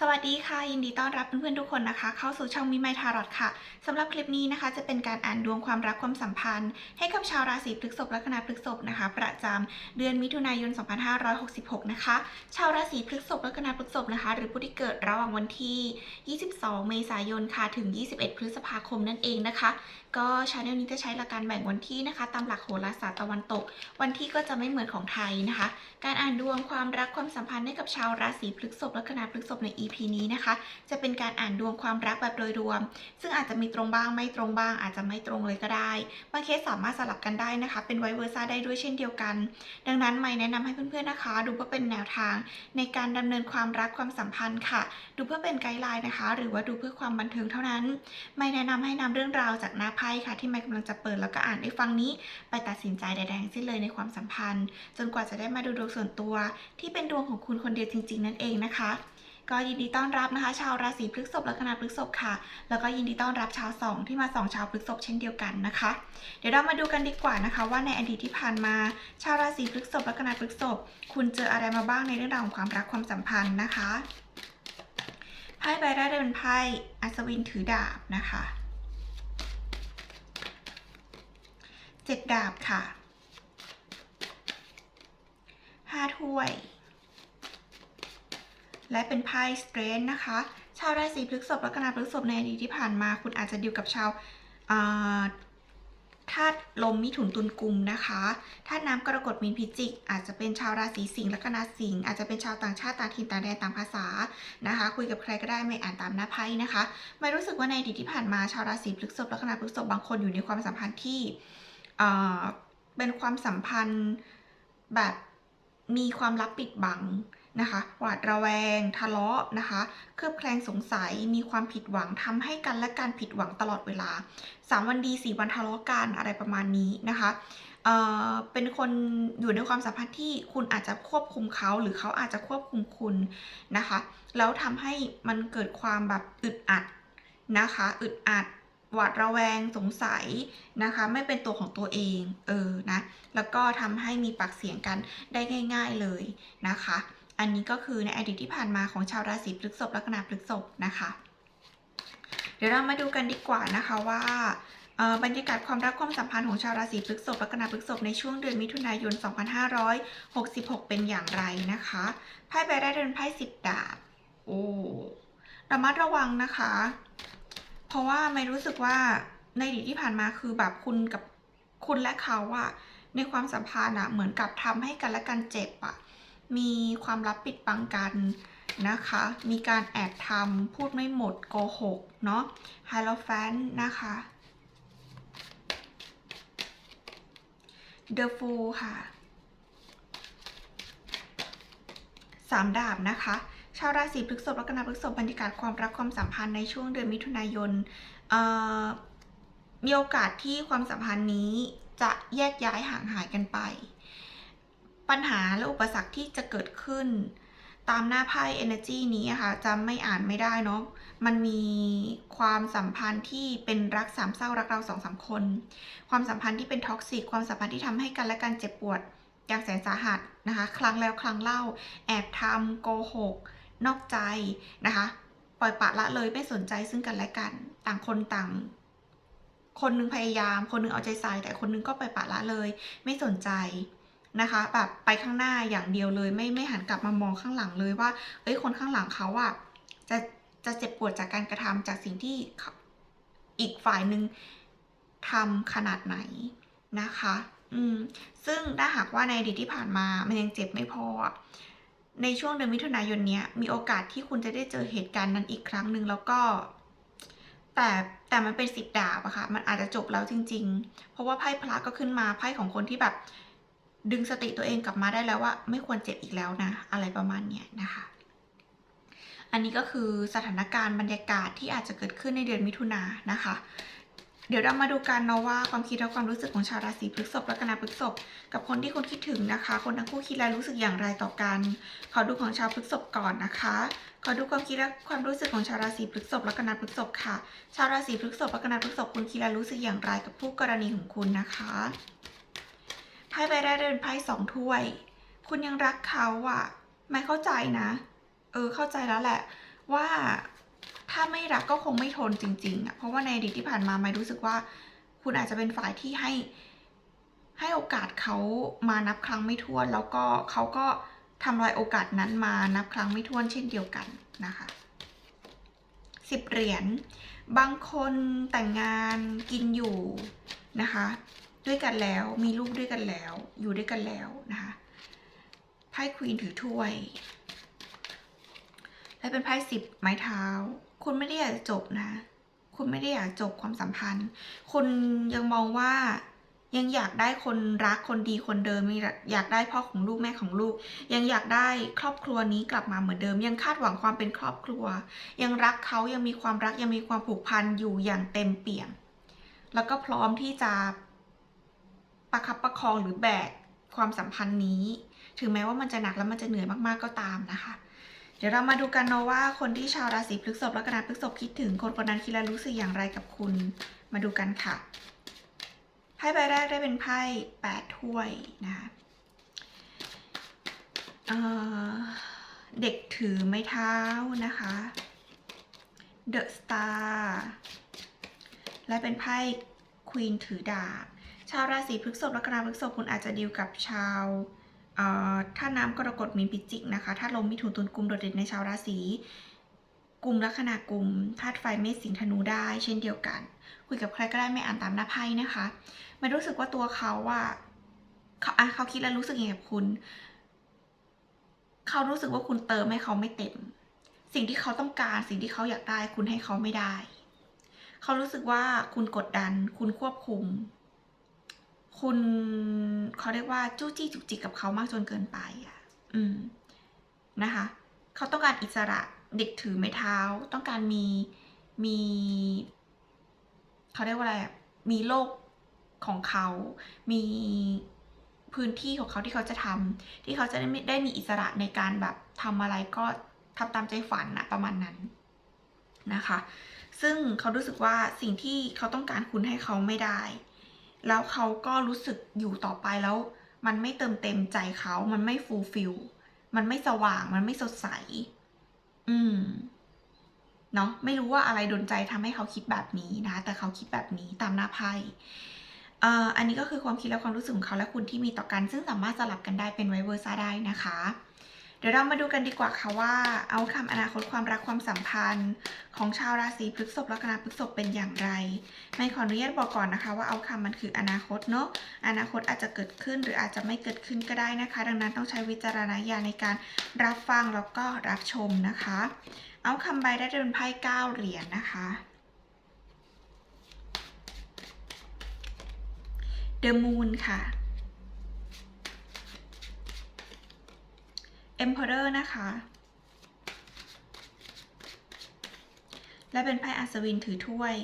สวัสดีค่ะ ยินดีต้อนรับเพื่อนๆทุกคนนะคะ เข้าสู่ช่องมิไมทารอตค่ะสำหรับคลิปนี้นะคะ จะเป็นการอ่านดวงความรักความสัมพันธ์ ให้กับชาวราศีพฤษภและคณะพฤษภนะคะ ประจำเดือนมิถุนายน 2566 นะคะ ชาวราศีพฤษภและคณะพฤษภนะคะ หรือผู้ที่เกิดระหว่างวันที่ 22 เมษายนค่ะถึง 21 พฤษภาคมนั่นเองนะคะ ก็ชาแนลนี้จะใช้หลักการแบ่งวันที่นะคะ ตามหลักโหราศาสตร์ตะวันตก วันที่ก็จะไม่เหมือนของไทยนะคะ การอ่านดวงความรักความสัมพันธ์ให้กับชาวราศีพฤษภและคณะพฤษภใน EP นี้นะคะ จะเป็นการอ่านดวงความรักแบบโดยรวม ซึ่งอาจจะมีตรงบ้างไม่ตรงบ้าง อาจจะไม่ตรงเลยก็ได้บางเคสสามารถสลับกันได้นะคะ เป็นไวเวอร์ซ่าได้ด้วยเช่นเดียวกัน ดังนั้นไม่แนะนำให้เพื่อนๆนะคะ ดูเพื่อเป็นแนวทาง ในการดำเนินความรักความสัมพันธ์ค่ะ ดูเพื่อเป็นไกด์ไลน์นะคะ หรือว่าดูเพื่อความบันเทิงเท่านั้น ไม่แนะนำให้นำเรื่องราวจากหน้าไพ่ค่ะ ที่ไม่กำลังจะเปิดแล้วก็อ่านได้ฟังนี้ ไปตัดสินใจใดๆทั้งสิ้นเลยในความสัมพันธ์ จนกว่าจะได้มาดูดวงส่วนตัว ที่เป็นดวงของคุณคนเดียวจริง ๆ นั่นเองนะคะ ก็ยินดีต้อนรับนะคะ ชาวราศีพฤษภและคณะพฤษภค่ะ แล้วก็ยินดีต้อนรับชาวสองที่มาสองชาวพฤษภเช่นเดียวกันนะคะ เดี๋ยวเรามาดูกันดีกว่านะคะ ว่าในอดีตที่ผ่านมา ชาวราศีพฤษภและคณะพฤษภคุณเจออะไรมาบ้างในเรื่องราวของความรักความสัมพันธ์นะคะไพ่ใบแรกเป็นไพ่อัศวินถือดาบนะคะเจ็ดดาบค่ะห้าถ้วย และเป็นไพ่สเตรนนะคะ ชาวราศีพฤษภและคณะพฤษภในอดีตที่ผ่านมา คุณอาจจะดีลกับชาวธาตุลมมิถุนตุลกุมนะคะธาตุน้ำกรกฎมีนพิจิก อาจจะเป็นชาวราศีสิงห์ละคณะสิงห์อาจจะเป็นชาวต่างชาติต่างถิ่นต่างแดนต่างภาษานะคะ คุยกับใครก็ได้ไม่อ่านตามหน้าไพ่นะคะ ไม่รู้สึกว่าในอดีตที่ผ่านมาชาวราศีพฤษภและคณะพฤษภบางคนอยู่ในความสัมพันธ์ที่เป็นความสัมพันธ์แบบมีความลับปิดบัง นะคะหวาดระแวง ทะเลาะนะคะ เคลือบแคลงสงสัยมีความผิดหวังทำให้กันและการผิดหวังตลอดเวลา 3 วันดี 4 วันทะเลาะกันอะไรประมาณนี้นะคะเเป็นคนอยู่ในความสัมพันธ์ที่คุณอาจจะควบคุมเขาหรือเขาอาจจะควบคุมคุณนะคะ แล้วทำให้มันเกิดความแบบอึดอัดนะคะ อึดอัดหวาดระแวงสงสัยนะคะ ไม่เป็นตัวของตัวเองเออนะแล้วก็ทำให้มีปากเสียงกันได้ง่าย ๆเลยนะคะ อันนี้ก็คือในอดีตที่ผ่านมาของชาวราศีพฤษภละคณะพฤษภนะคะ เดี๋ยวเรามาดูกันดีกว่านะคะว่าบรรยากาศความรักความสัมพันธ์ของชาวราศีพฤษภละคณะพฤษภในช่วงเดือนมิถุนายน 2566 เป็นอย่างไรนะคะไพ่ใบแรกเป็นไพ่สิบดาบโอ้ระมัดระวังนะคะ เพราะว่าไม่รู้สึกว่าในอดีตที่ผ่านมาคือแบบคุณกับคุณและเขาอะในความสัมพันธ์อะเหมือนกับทำให้กันและกันเจ็บอะ มีความลับปิดบังกันนะคะ มีการแอบทำพูดไม่หมดโกหกเนาะไฮโลแฟนนะคะ The Fool ค่ะสามดาบนะคะ ชาวราศีพฤษภและคณะพฤษภบรรยากาศความรักความสัมพันธ์ในช่วงเดือนมิถุนายนเอ่อมีโอกาสที่ความสัมพันธ์นี้จะแยกย้ายห่างหายกันไป ปัญหาและอุปสรรคที่จะเกิดขึ้น ตามหน้าไพ่ energy นี้อะค่ะจะไม่อ่านไม่ได้เนาะมันมีความสัมพันธ์ที่เป็นรักสามเศร้ารักเราสองสามคน ความสัมพันธ์ที่เป็นท็อกซิกความสัมพันธ์ที่ทำให้กันและกันเจ็บปวดอย่างแสนสาหัสนะคะ ครั้งแล้วครั้งเล่า แอบทำโกหก นอกใจนะคะ ปล่อยปะละเลยไม่สนใจซึ่งกันและกัน ต่างคนต่าง คนหนึงพยายาม คนหนึงเอาใจใส่แต่คนหนึงก็ปล่อยปะละเลย ไม่สนใจ นะคะ แบบไปข้างหน้าอย่างเดียวเลย ไม่ไม่หันกลับมามองข้างหลังเลยว่า เอ้ยคนข้างหลังเขาอะจะจะเจ็บปวดจากการกระทำจากสิ่งที่อีกฝ่ายหนึ่งทำขนาดไหนนะคะ อืม ซึ่งถ้าหากว่าในอดีตที่ผ่านมา มันยังเจ็บไม่พออะในช่วงเดือนมิถุนายนเนี้ย มีโอกาสที่คุณจะได้เจอเหตุการณ์นั้นอีกครั้งหนึ่งแล้วก็ แต่แต่มันเป็นสิบดาบอะค่ะ มันอาจจะจบแล้วจริง ๆ เพราะว่าไพ่พระก็ขึ้นมาไพ่ของคนที่แบบ ดึงสติตัวเองกลับมาได้แล้วว่า ไม่ควรเจ็บอีกแล้วนะ อะไรประมาณเนี้ยนะคะ อันนี้ก็คือสถานการณ์บรรยากาศที่อาจจะเกิดขึ้นในเดือนมิถุนายนนะคะ เดี๋ยวเรามาดูกันเนาะว่าความคิดและความรู้สึกของชาวราศีพฤษภและคณะพฤษภกับคนที่คุณคิดถึงนะคะ คนทั้งคู่คิดและรู้สึกอย่างไรต่อกันขอดูของชาวพฤษภก่อนนะคะขอดูความคิดและความรู้สึกของชาวราศีพฤษภและคณะพฤษภค่ะ ชาวราศีพฤษภและคณะพฤษภคุณคิดและรู้สึกอย่างไรกับผู้กรณีของคุณนะคะ ไพ่ใบแรกเป็นไพ่สองถ้วย คุณยังรักเขาอะไม่เข้าใจนะ เออเข้าใจแล้วแหละ ว่าถ้าไม่รักก็คงไม่ทนจริงๆอะเพราะว่าในอดีตที่ผ่านมาไม่รู้สึกว่า คุณอาจจะเป็นฝ่ายที่ให้ ให้โอกาสเขามานับครั้งไม่ถ้วน แล้วก็เขาก็ทำลายโอกาสนั้นมานับครั้งไม่ถ้วนเช่นเดียวกันนะคะสิบเหรียญ บางคนแต่งงานกินอยู่นะคะ ด้วยกันแล้ว มีลูกด้วยกันแล้ว อยู่ด้วยกันแล้วนะคะไพ่ควีนถือถ้วย และเป็นไพ่สิบไม้เท้า คุณไม่ได้อยากจะจบนะ คุณไม่ได้อยากจบความสัมพันธ์ คุณยังมองว่ายังอยากได้คนรักคนดีคนเดิมอยากได้พ่อของลูกแม่ของลูก ยังอยากได้ครอบครัวนี้กลับมาเหมือนเดิม ยังคาดหวังความเป็นครอบครัว ยังรักเขายังมีความรักยังมีความผูกพันอยู่อย่างเต็มเปี่ยม แล้วก็พร้อมที่จะ ประคับประคองหรือแบกความสัมพันธ์นี้ ถึงแม้ว่ามันจะหนักแล้วมันจะเหนื่อยมากๆก็ตามนะคะ เดี๋ยวเรามาดูกันเนาะว่าคนที่ชาวราศีพฤษภและกนาพฤษภคิดถึงคนคนนั้นคิดและรู้สึกอย่างไรกับคุณ มาดูกันค่ะไพ่ใบแรกได้เป็นไพ่แปดถ้วยนะคะเเด็กถือไม้เท้านะคะ The Star และเป็นไพ่ควีนถือดาบ ชาวราศีพฤษภและกนาพฤษภคุณอาจจะดีลกับชาวถ้าน้ำกรกฎมีนพิจิกนะคะถ้าลมมิถุนตุลกุมโดดเด่นในชาวราศีกลุ่มลัคนากลุ่มธาตุไฟเมษสิงธนูได้ เช่นเดียวกัน คุยกับใครก็ได้ไม่อ่านตามหน้าไพ่นะคะไม่รู้สึกว่าตัวเขาว่าเขาเขาคิดแล้วรู้สึกยังไงกับคุณ เขารู้สึกว่าคุณเติมให้เขาไม่เต็ม สิ่งที่เขาต้องการสิ่งที่เขาอยากได้ คุณให้เขาไม่ได้ เขารู้สึกว่าคุณกดดัน คุณควบคุม คุณเขาเรียกว่าจู้จี้จุกจิกกับเขามากจนเกินไปอะ อืมนะคะเขาต้องการอิสระเด็กถือไม้เท้า ต้องการมีมีเขาเรียกว่าอะไรอะมีโลกของเขา มีพื้นที่ของเขาที่เขาจะทำที่เขาจะได้ได้มีอิสระในการแบบทำอะไรก็ทำตามใจฝันนะประมาณนั้นนะคะ ซึ่งเขารู้สึกว่าสิ่งที่เขาต้องการคุณให้เขาไม่ได้ แล้วเขาก็รู้สึกอยู่ต่อไปแล้ว มันไม่เติมเต็มใจเขา มันไม่ฟูลฟิลมันไม่สว่าง มันไม่สดใส อืม เนาะไม่รู้ว่าอะไรดนใจทำให้เขาคิดแบบนี้นะคะ แต่เขาคิดแบบนี้ตามหน้าไพ่อ่ออันนี้ก็คือความคิดและความรู้สึกของเขาและคุณที่มีต่อกัน ซึ่งสามารถสลับกันได้เป็นไวเวอร์ซ่าได้นะคะ ดี๋ยวเรามาดูกันดีกว่าค่ะว่าเอาคำอนาคตความรักความสัมพันธ์ ของชาวราศีพฤษภและกนาพฤษภเป็นอย่างไร ไม่ขออนุญาตบอกก่อนนะคะ ว่าเอาคำมันคืออนาคตเนาะอนาคตอาจจะเกิดขึ้นหรืออาจจะไม่เกิดขึ้นก็ได้นะคะ ดังนั้นต้องใช้วิจารณญาณในการรับฟังแล้วก็รับชมนะคะ เอาคำใบได้เป็นไพ่เก้าเหรียญนะคะ The Moon ค่ะ Emperor นะคะ และเป็นไพ่อัศวินถือถ้วย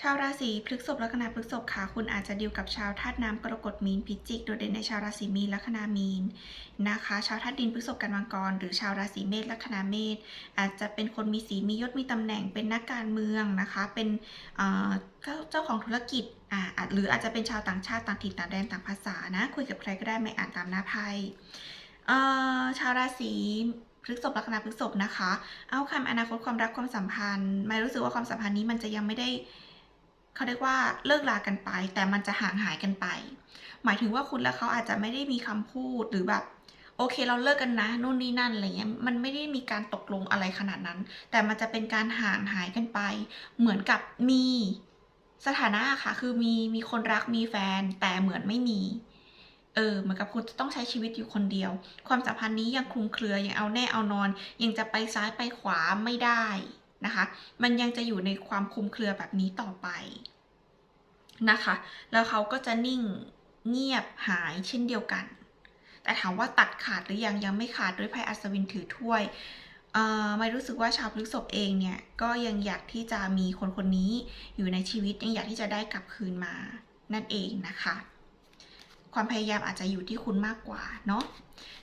ชาวราศีพฤษภลัคนาพฤษภค่ะ คุณอาจจะดีลกับชาวธาตุน้ำกรกฎมีนพิจิก โดดเด่นในชาวราศีมีนลัคนามีนนะคะ ชาวธาตุดินพฤษภกันมังกร หรือชาวราศีเมษลัคนาเมษ อาจจะเป็นคนมีสีมียศมีตำแหน่งเป็นนักการเมืองนะคะ เป็นเจ้าของธุรกิจอ่าหรืออาจจะเป็นชาวต่างชาติต่างถิ่นต่างแดนต่างภาษานะ คุยกับใครก็ได้ไม่อ่านตามหน้าไพ่ ชาวราศีพฤกษภลัคนาพฤกษภนะคะ เอาคำอนาคตความรักความสัมพันธ์ไม่รู้สึกว่าความสัมพันธ์นี้มันจะยังไม่ได้เขาเรียกว่าเลิกลากันไป แต่มันจะห่างหายกันไป หมายถึงว่าคุณและเขาอาจจะไม่ได้มีคำพูดหรือแบบโอเคเราเลิกกันนะนู่นนี่นั่นอะไรเงี้ยมันไม่ได้มีการตกลงอะไรขนาดนั้น แต่มันจะเป็นการห่างหายกันไป เหมือนกับมีสถานะค่ะ คือมีมีคนรักมีแฟนแต่เหมือนไม่มี เออเหมือนกับคุณจะต้องใช้ชีวิตอยู่คนเดียว ความสัมพันธ์นี้ยังคลุมเครือยังเอาแน่เอานอน ยังจะไปซ้ายไปขวาไม่ได้นะคะ มันยังจะอยู่ในความคลุมเครือแบบนี้ต่อไปนะคะ แล้วเขาก็จะนิ่งเงียบหายเช่นเดียวกัน แต่ถามว่าตัดขาดหรือยังยังไม่ขาดด้วยไพ่อัศวินถือถ้วยเอ่อไม่รู้สึกว่าชาวพฤษภเองเนี่ยก็ยังอยากที่จะมีคนคนนี้อยู่ในชีวิตยังอยากที่จะได้กลับคืนมานั่นเองนะคะ ความพยายามอาจจะอยู่ที่คุณมากกว่าเนาะ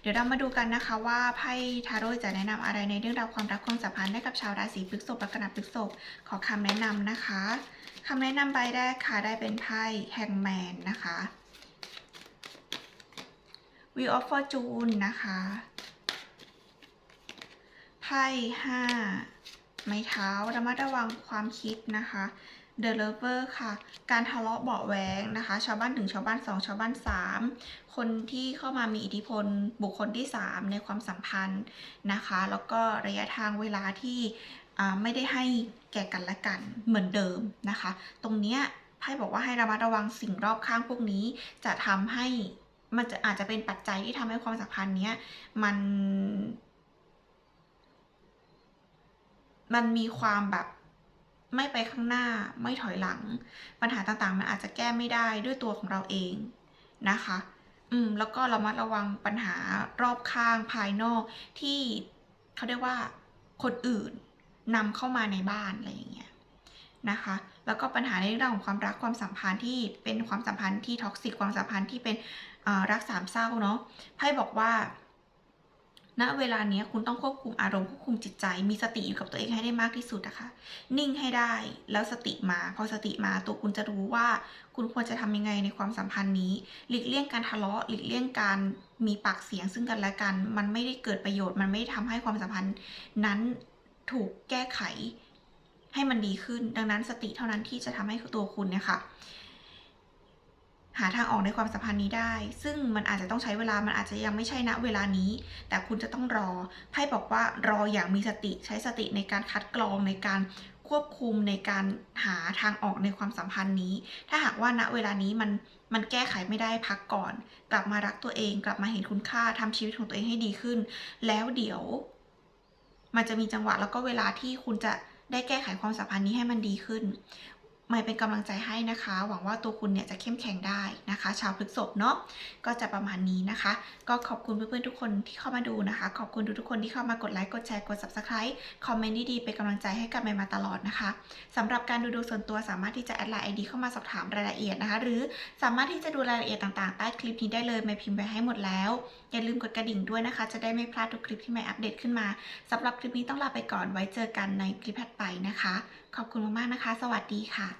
เดี๋ยวเรามาดูกันนะคะว่าไพ่ทาโร่จะแนะนำอะไรในเรื่องราวความรักความสัมพันธ์ให้กับชาวราศีพฤษภและกนาพฤษภขอคำแนะนำนะคะคำแนะนำใบแรกค่ะได้เป็นไพ่แฮงแมนนะคะ Wheel of Fortune นะคะไพ่ห้า ไม้เท้าระมัดระวังความคิดนะคะ The Lover ค่ะ การทะเลาะเบาะแว้งนะคะ ชาวบ้านหนึ่งชาวบ้านสองชาวบ้านสามคนที่เข้ามามีอิทธิพลบุคคลที่สามในความสัมพันธ์นะคะ แล้วก็ระยะทางเวลาที่ไม่ได้ให้แก่กันและกันเหมือนเดิมนะคะ ตรงเนี้ยไพ่บอกว่าให้ระมัดระวังสิ่งรอบข้างพวกนี้จะทำให้มันจะอาจจะเป็นปัจจัยที่ทำให้ความสัมพันธ์เนี้ยมัน มันมีความแบบไม่ไปข้างหน้าไม่ถอยหลัง ปัญหาต่างๆ มันอาจจะแก้ไม่ได้ด้วยตัวของเราเองนะคะ อืม แล้วก็เระมัดระวังปัญหารอบข้างภายนอกที่เขาเรียกว่าคนอื่นนำเข้ามาในบ้านอะไรอย่างเงี้ยนะคะ แล้วก็ปัญหาในเรื่องของความรักความสัมพันธ์ที่เป็นความสัมพันธ์ที่ท็อกซิกความสัมพันธ์ที่เป็นรักสามเศร้าเนาะไพ่บอกว่า ณเวลาเนี้ยคุณต้องควบคุมอารมณ์ควบคุมจิตใจ มีสติอยู่กับตัวเองให้ได้มากที่สุดนะคะ นิ่งให้ได้แล้วสติมา พอสติมาตัวคุณจะรู้ว่า คุณควรจะทำยังไงในความสัมพันธ์นี้ หลีกเลี่ยงการทะเลาะหลีกเลี่ยงการมีปากเสียงซึ่งกันและกัน มันไม่ได้เกิดประโยชน์ มันไม่ได้ทำให้ความสัมพันธ์นั้นถูกแก้ไขให้มันดีขึ้น ดังนั้นสติเท่านั้นที่จะทำให้ตัวคุณเนี่ยค่ะ หาทางออกในความสัมพันธ์นี้ได้ ซึ่งมันอาจจะต้องใช้เวลามันอาจจะยังไม่ใช่ณเวลานี้ แต่คุณจะต้องรอไพ่บอกว่ารออย่างมีสติใช้สติในการคัดกรองในการควบคุมในการหาทางออกในความสัมพันธ์นี้ ถ้าหากว่าณเวลานี้มันมันแก้ไขไม่ได้พักก่อน กลับมารักตัวเอง กลับมาเห็นคุณค่าทำชีวิตของตัวเองให้ดีขึ้น แล้วเดี๋ยว มันจะมีจังหวะแล้วก็เวลาที่คุณจะได้แก้ไขความสัมพันธ์นี้ให้มันดีขึ้น ไม่เป็นกำลังใจให้นะคะ หวังว่าตัวคุณเนี่ยจะเข้มแข็งได้นะคะ ชาวพฤษภเนาะก็จะประมาณนี้นะคะ ก็ขอบคุณเพื่อนๆทุกคนที่เข้ามาดูนะคะ ขอบคุณทุกๆคนที่เข้ามากดไลค์กดแชร์กด subscribe คอมเมนต์ดีๆเป็นกำลังใจให้กับเมย์มาตลอดนะคะสำหรับการดูดวงส่วนตัวสามารถที่จะแอดไลน์ไอดีเข้ามาสอบถามรายละเอียดนะคะ หรือสามารถที่จะดูรายละเอียดต่างๆใต้คลิปนี้ได้เลยเมย์พิมพ์ไว้ให้หมดแล้วอย่าลืมกดกระดิ่งด้วยนะคะ จะได้ไม่พลาดทุกคลิปที่เมย์อัปเดตขึ้นมาสำหรับคลิปนี้ต้องลาไปก่อนไว้เจอกันในคลิปถัดไปนะคะ ขอบคุณมากๆนะคะ สวัสดีค่ะ